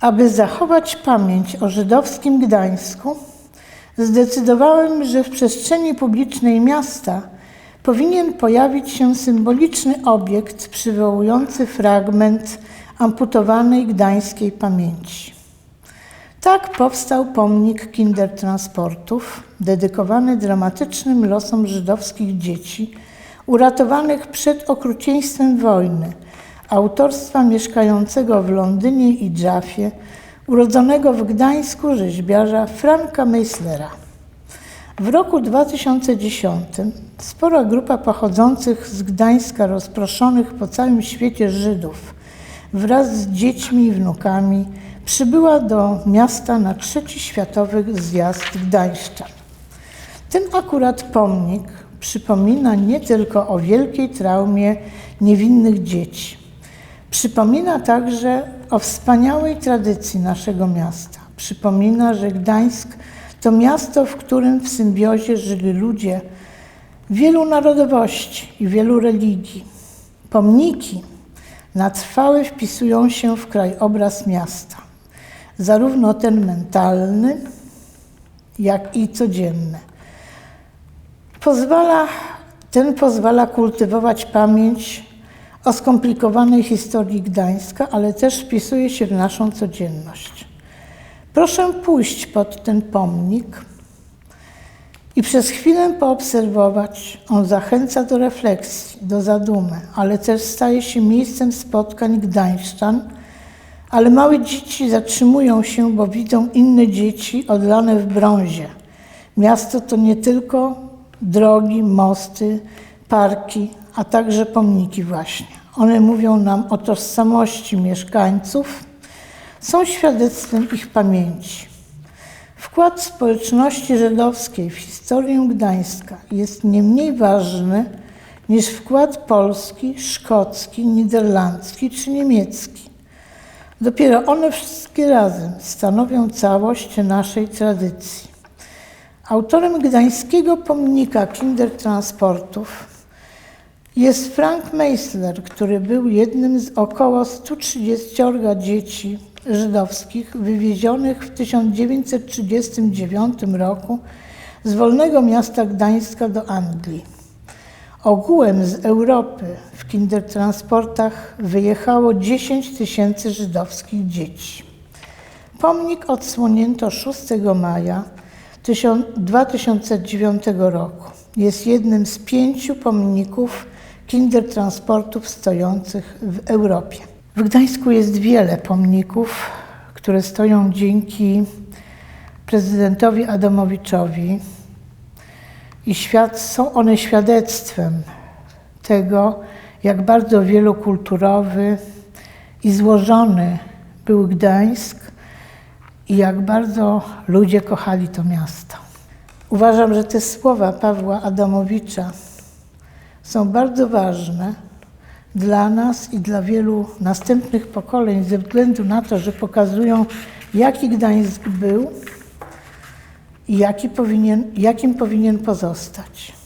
Aby zachować pamięć o żydowskim Gdańsku, zdecydowałem, że w przestrzeni publicznej miasta powinien pojawić się symboliczny obiekt przywołujący fragment amputowanej gdańskiej pamięci. Tak powstał pomnik Kindertransportów, dedykowany dramatycznym losom żydowskich dzieci uratowanych przed okrucieństwem wojny, autorstwa mieszkającego w Londynie i Jaffie, urodzonego w Gdańsku rzeźbiarza Franka Meislera. W roku 2010 spora grupa pochodzących z Gdańska rozproszonych po całym świecie Żydów wraz z dziećmi i wnukami przybyła do miasta na trzeci światowy zjazd Gdańszczan. Ten akurat pomnik przypomina nie tylko o wielkiej traumie niewinnych dzieci. Przypomina także o wspaniałej tradycji naszego miasta. Przypomina, że Gdańsk to miasto, w którym w symbiozie żyli ludzie wielu narodowości i wielu religii. Pomniki na trwałe wpisują się w krajobraz miasta, zarówno ten mentalny, jak i codzienny. Pozwala, ten pozwala kultywować pamięć o skomplikowanej historii Gdańska, ale też wpisuje się w naszą codzienność. Proszę pójść pod ten pomnik i przez chwilę poobserwować. On zachęca do refleksji, do zadumy, ale też staje się miejscem spotkań gdańszczan, ale małe dzieci zatrzymują się, bo widzą inne dzieci odlane w brązie. Miasto to nie tylko drogi, mosty, parki, a także pomniki właśnie. One mówią nam o tożsamości mieszkańców, są świadectwem ich pamięci. Wkład społeczności żydowskiej w historię Gdańska jest nie mniej ważny niż wkład polski, szkocki, niderlandzki czy niemiecki. Dopiero one wszystkie razem stanowią całość naszej tradycji. Autorem gdańskiego pomnika Kindertransportów jest Frank Meisler, który był jednym z około 130 dzieci żydowskich wywiezionych w 1939 roku z wolnego miasta Gdańska do Anglii. Ogółem z Europy w kindertransportach wyjechało 10 tysięcy żydowskich dzieci. Pomnik odsłonięto 6 maja 2009 roku. Jest jednym z pięciu pomników kindertransportów stojących w Europie. W Gdańsku jest wiele pomników, które stoją dzięki prezydentowi Adamowiczowi i świat, są one świadectwem tego, jak bardzo wielokulturowy i złożony był Gdańsk i jak bardzo ludzie kochali to miasto. Uważam, że te słowa Pawła Adamowicza są bardzo ważne dla nas i dla wielu następnych pokoleń, ze względu na to, że pokazują, jaki Gdańsk był i jaki powinien, jakim powinien pozostać.